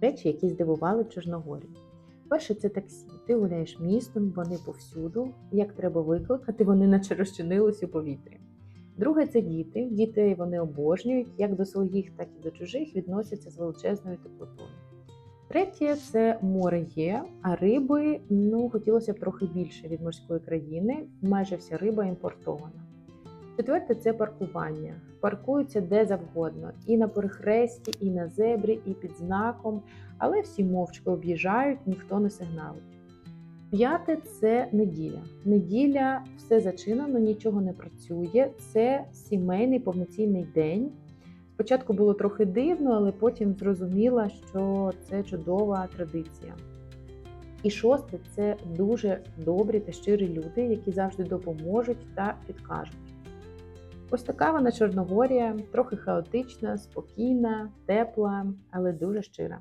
Речі, які здивували в Чорногорії. Перше, це таксі. Ти гуляєш містом, вони повсюду. Як треба викликати, вони наче розчинились у повітрі. Друге, це діти. Діти вони обожнюють, як до своїх, так і до чужих відносяться з величезною теплотою. Третє це море є, а риби ну хотілося б трохи більше від морської країни. Майже вся риба імпортована. Четверте це паркування. Паркуються де завгодно, і на перехресті, і на зебрі, і під знаком, але всі мовчки об'їжджають, ніхто не сигналить. П'яте це неділя. Неділя все зачинено, нічого не працює. Це сімейний повноцінний день. Спочатку було трохи дивно, але потім зрозуміла, що це чудова традиція. І шосте це дуже добрі та щирі люди, які завжди допоможуть та підкажуть. Ось така вона Чорногорія, трохи хаотична, спокійна, тепла, але дуже щира.